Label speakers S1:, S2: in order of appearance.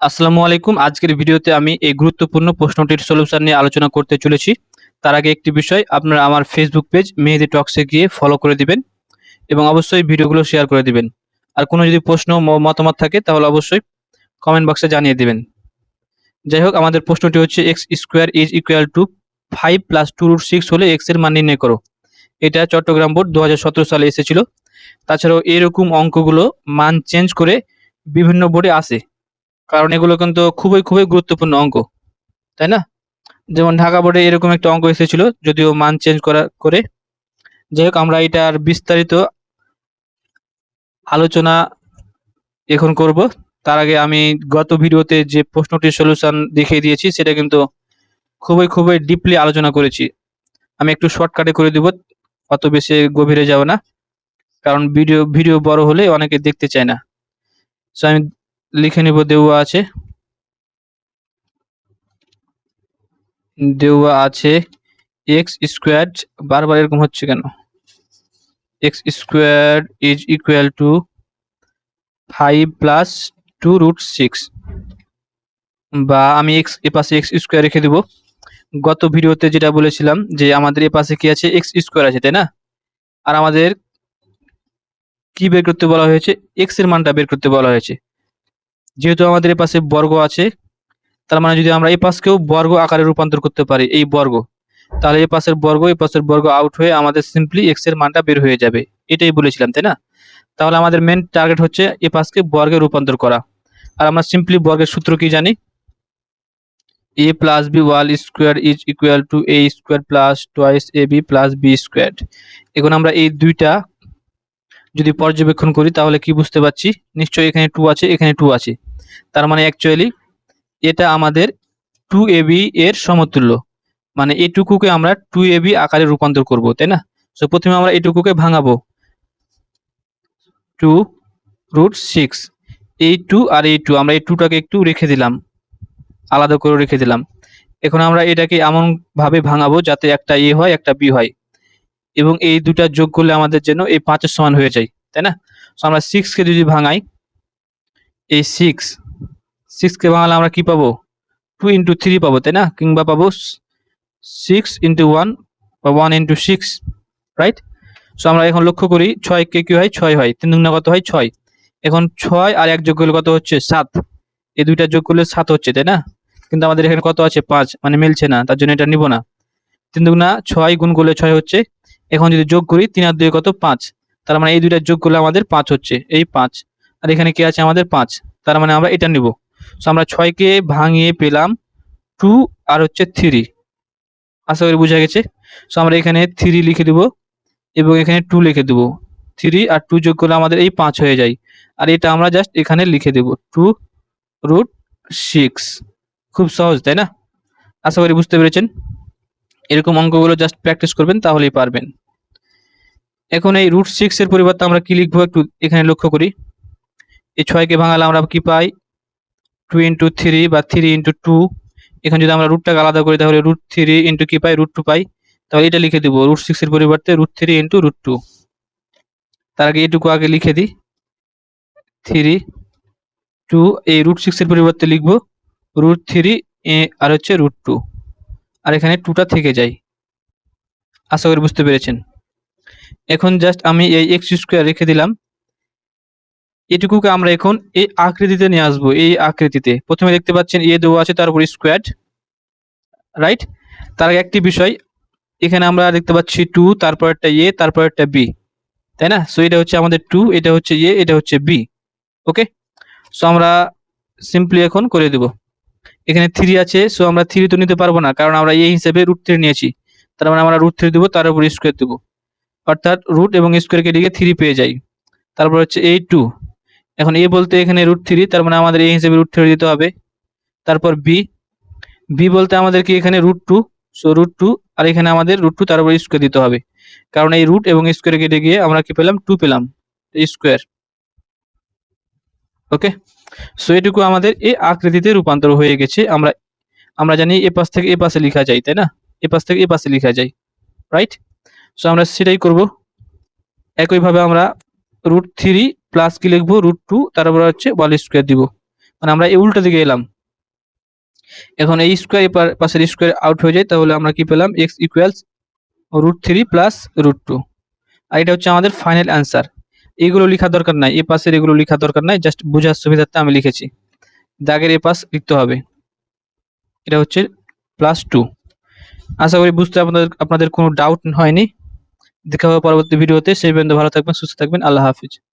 S1: আসসালামু আলাইকুম। আজকের ভিডিওতে আমি এই গুরুত্বপূর্ণ প্রশ্নটির সলিউশন নিয়ে আলোচনা করতে চলেছি। তার আগে একটি বিষয়, আপনারা আমার ফেসবুক পেজ মেহেদি টক্সে গিয়ে ফলো করে দিবেন এবং অবশ্যই ভিডিওগুলো শেয়ার করে দিবেন। আর কোনো যদি প্রশ্ন মতামত থাকে, তাহলে অবশ্যই কমেন্ট বক্সে জানিয়ে দিবেন। যাই হোক, আমাদের প্রশ্নটি হচ্ছে x square is equal to five plus two root six হলে এক্সের মান নির্ণয় করো। এটা চট্টগ্রাম বোর্ড দু হাজার সতেরো সালে এসেছিল। তাছাড়াও এরকম অঙ্কগুলো মান চেঞ্জ করে বিভিন্ন বোর্ডে আসে কারণ এগুলো কিন্তু খুবই খুবই গুরুত্বপূর্ণ অঙ্ক, তাই না? যেমন ঢাকা বোর্ডে এরকম একটা অঙ্ক এসেছিল, যদিও মান চেঞ্জ করা করে। যাই হোক, আমরা এটার বিস্তারিত আলোচনা এখন করব। তার আগে আমি গত ভিডিওতে যে প্রশ্নটির সলিউশন দেখিয়ে দিয়েছি, সেটা কিন্তু খুবই খুবই ডিপলি আলোচনা করেছি। আমি একটু শর্টকাটে করে দিব, অত বেশি গভীরে যাব না। কারণ ভিডিও ভিডিও বড় হলে অনেকে দেখতে চায় না। সো আমি লিখে নিব, দেওয়া আছে। দেওয়া আছে এক্স স্কোয়ার বারবার এরকম হচ্ছে কেন? X square is equal to five plus two root six বা আমি এক্স এ পাশে এক্স স্কোয়ার রেখে দেব। গত ভিডিওতে যেটা বলেছিলাম যে আমাদের এ পাশে কি আছে? এক্স স্কোয়ার আছে, তাই না? আর আমাদের কি বের করতে বলা হয়েছে? এক্সের মানটা বের করতে বলা হয়েছে। যেহেতু আমাদের এ পাশে বর্গ আছে, তার মানে যদি আমরা এই পাশকেও বর্গ আকারে রূপান্তর করতে পারি, এই বর্গ, তাহলে এই পাশের বর্গ, এই পাশের বর্গ আউট হয়ে আমাদের সিম্পলি এক্সের মানটা বের হয়ে যাবে। এটাই বলেছিলাম, তাই না? তাহলে আমাদের মেন টার্গেট হচ্ছে এই পাশকে বর্গে রূপান্তর করা। আর আমরা সিম্পলি বর্গের সূত্র কি জানি? A plus B whole square is equal to A square plus twice A B plus B square এখন আমরা এই দুইটা যদি পর্যবেক্ষণ করি, তাহলে কি বুঝতে পারছি? নিশ্চয়ই এখানে টু আছে, এখানে টু আছে। তার মানে অ্যাকচুয়ালি এটা আমাদের টু এবি এর সমতুল্য। মানে এটুকুকে আমরা টু এবি আকারে রূপান্তর করব, তাই না? সো প্রথমে আমরা এটুকুকে ভাঙাবো। টু রুট সিক্স এই টু আর এই টু আমরা এই টুটাকে একটু রেখে দিলাম। আলাদা করে রেখে দিলাম। এখন আমরা এটাকে এমন ভাবে ভাঙাবো যাতে একটা এ হয়, একটা বি হয়। এবং এই দুটা যোগ করলে আমাদের জন্য এই পাঁচের সমান হয়ে যায়, তাই না? আমরা সিক্সকে যদি ভাঙাই, এই সিক্স সিক্সকে ভাঙালে আমরা কি পাবো? টু ইন্টু থ্রি পাবো, তাই না? কিংবা পাবো সিক্স ইন্টু ওয়ান বা one into six right so আমরা এখন লক্ষ্য করি ছয় কে কি হয়? ছয় হয়। তিন দুগুণা কত হয়? ছয়। এখন ছয় আর এক যোগ করলে কত হচ্ছে? সাত। এই দুইটা যোগ করলে সাত হচ্ছে, তাই না? কিন্তু আমাদের এখানে কত আছে? পাঁচ। মানে মিলছে না, তার জন্য এটা নিব না। তিন দুগুণা ছয় গুণ করলে ছয় হচ্ছে? এখন যদি যোগ করি, তিন আর দুই কত? পাঁচ। তার মানে এই দুইটা যোগ করলে আমাদের পাঁচ হচ্ছে। এই পাঁচ। আর এখানে কি আছে? আমাদের পাঁচ। তার মানে আমরা এটা নিব। সো আমরা ছয়কে ভাঙিয়ে পেলাম টু আর হচ্ছে থ্রি। আশা করি বোঝা গেছে? সো আমরা এখানে থ্রি লিখে দেব এবং এখানে টু লিখে দেব। থ্রি আর টু যোগ করলে আমাদের এই পাঁচ হয়ে যায়। আর এটা আমরা জাস্ট এখানে লিখে দেব টু রুট সিক্স। খুব সহজ, তাই না? আশা করি বুঝতে পেরেছেন? এরকম অঙ্কগুলো জাস্ট প্র্যাকটিস করবেন, তাহলেই পারবেন। এখন এই রুট সিক্স এর পরিবর্তে আমরা কি লিখব একটু এখানে লক্ষ্য করি। এই ছয়কে ভাঙালে আমরা কি পাই? টু ইন্টু থ্রি বা থ্রি ইন্টু টু এখানে যদি আমরা রুটটাকে আলাদা করি, তাহলে রুট থ্রি ইন্টু কি পাই? রুট টু পাই। তাহলে এটা লিখে দিব রুট সিক্স এর পরিবর্তে root three into root two তার আগে এটুকু আগে লিখে দিই। থ্রি টু এই রুট সিক্স এর পরিবর্তে লিখব রুট থ্রি আর হচ্ছে রুট টু আর এখানে টুটা থেকে যায়। আশা করি বুঝতে পেরেছেন। এখন জাস্ট আমি এই এক্স স্কোয়ার রেখে দিলাম। এটুকুকে আমরা এখন এই আকৃতিতে নিয়ে আসব, এই আকৃতিতে। প্রথমে দেখতে পাচ্ছেন এ দেওয়া আছে তার উপর স্কোয়ার রাইট তার একটি বিষয়, এখানে আমরা দেখতে পাচ্ছি টু তারপর একটা এ তারপর একটা বি তাই না? সো এটা হচ্ছে আমাদের টু এটা হচ্ছে এ এটা হচ্ছে বি ওকে সো আমরা সিম্পলি এখন করে দেব। এখানে থ্রি আছে সো আমরা থ্রি তো নিতে পারব না, কারণ আমরা এই হিসেবে রুট থ্রি নিয়েছি। তার মানে আমরা রুট থ্রি দেবো, তার উপর স্কোয়ার দেবো। অর্থাৎ রুট এবং স্কোয়ারকে লিখে থ্রি পেয়ে যাই। তারপর হচ্ছে এই টু এখন এ বলতে এখানে রুট থ্রি তার মানে আমাদের এই হিসেবে রুট থ্রি দিতে হবে। তারপর বি বি বলতে আমাদের কি এখানে root two so root two আর এখানে আমাদের রুট টু তার উপর স্কোয়ার দিতে হবে। কারণ এই রুট এবং স্কোয়ার কেটে গিয়ে আমরা কি পেলাম? টু পেলাম স্কোয়ার ওকে সো এটুকু আমাদের এই আকৃতিতে রূপান্তর হয়ে গেছে। আমরা আমরা জানি এ পাশ থেকে এ পাশে লেখা যায়, তাই না? এ পাশ থেকে এ পাশে লেখা যায় রাইট সো আমরা সেটাই করব। একইভাবে আমরা রুট থ্রি প্লাস কি লিখব? রুট টু তারপর হচ্ছে ওয়াল স্কোয়ার দিব। মানে আমরা এই উল্টো দিকে এলাম। এখন এই স্কোয়ার পাশের স্কোয়ার আউট হয়ে যায়, তাহলে আমরা কি পেলাম? X equals root three plus root two আর এটা হচ্ছে আমাদের ফাইনাল অ্যান্সার এগুলো লেখার দরকার নাই এ পাশের এগুলো লেখার দরকার নাই জাস্ট বোঝার সুবিধার্থে আমি লিখেছি। দাগের এ পাশ লিখতে হবে। এটা হচ্ছে প্লাস টু আশা করি বুঝতে আপনাদের আপনাদের কোনো ডাউট হয়নি। দেখা হবে পরবর্তী ভিডিওতে। সেই পর্যন্ত ভালো থাকবেন, সুস্থ থাকবেন। আল্লাহ হাফিজ।